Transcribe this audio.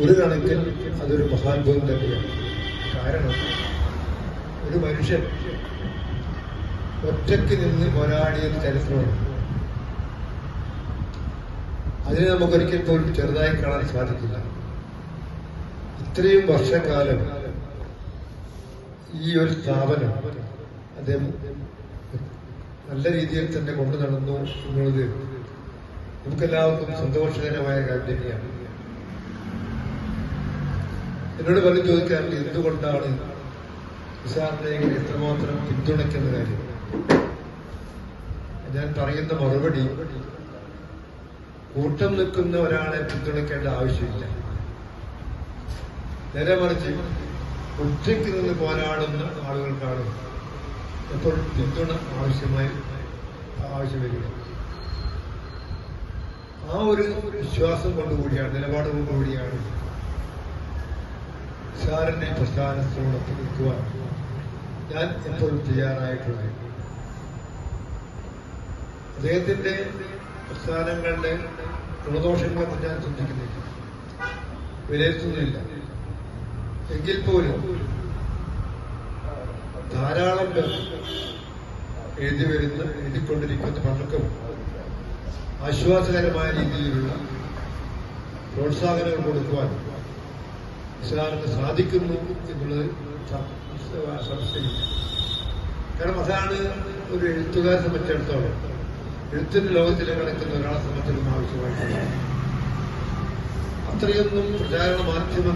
ഒരു കണക്കിൽ അതൊരു മഹാത്ഭുതം തന്നെയാണ്. കാരണം ഒരു മനുഷ്യൻ ഒറ്റയ്ക്ക് നിന്ന് പോരാടിയ ചരിത്രമാണ്. അതിനെ നമുക്കൊരിക്കൽ പോലും ചെറുതായി കാണാൻ സാധിക്കില്ല. ഇത്രയും വർഷക്കാലം ഈ ഒരു സ്ഥാപനം അദ്ദേഹം നല്ല രീതിയിൽ തന്നെ കൊണ്ടു നടന്നു എന്നുള്ളത് നമുക്കെല്ലാവർക്കും സന്തോഷകരമായ കാര്യം തന്നെയാണ്. എന്നോട് പലരും ചോദിക്കാറുണ്ട് എന്തുകൊണ്ടാണ് നിസാറിനെ എത്രമാത്രം പിന്തുണയ്ക്കുന്ന കാര്യം? ഞാൻ പറയുന്ന മറുപടി കൂട്ടം നിൽക്കുന്ന ഒരാളെ പിന്തുണയ്ക്കേണ്ട ആവശ്യമില്ല. നേരെ മറിച്ച് ഒറ്റയ്ക്ക് നിന്ന് പോരാടുന്ന ആളുകൾക്കാണ് എപ്പോൾ പിന്തുണ ആവശ്യമായി ആവശ്യം ആ ഒരു വിശ്വാസം കൊണ്ടുകൂടിയാണ് നിലപാട് കൊണ്ടുകൂടിയാണ് സാറിന്റെ പ്രസ്ഥാനത്തിനോടൊപ്പം നിൽക്കുവാൻ ഞാൻ എപ്പോഴും തയ്യാറായിട്ടുള്ളത്. അദ്ദേഹത്തിന്റെ പ്രസ്ഥാനങ്ങളുടെ ഗുണദോഷങ്ങളൊക്കെ ഞാൻ ചിന്തിക്കുന്നില്ല. വിലയിരുത്തുന്നില്ല. എങ്കിൽ പോലും ധാരാളം പേർ എഴുതി വരുന്ന എഴുതിക്കൊണ്ടിരിക്കുന്ന പലർക്കും ആശ്വാസകരമായ രീതിയിലുള്ള പ്രോത്സാഹനങ്ങൾ കൊടുക്കുവാൻ ഇസ്ലാമിന് സാധിക്കുന്നു എന്നുള്ളത് സംശയം കാരണം അതാണ് ഒരു എഴുത്തുകാരെ സംബന്ധിച്ചിടത്തോളം എഴുത്തിന്റെ ലോകത്തിൽ കിടക്കുന്ന ഒരാളെ സംബന്ധിച്ചിടത്തോളം ആവശ്യമായിട്ടുള്ളത്. അത്രയൊന്നും പ്രചാരണ മാധ്യമ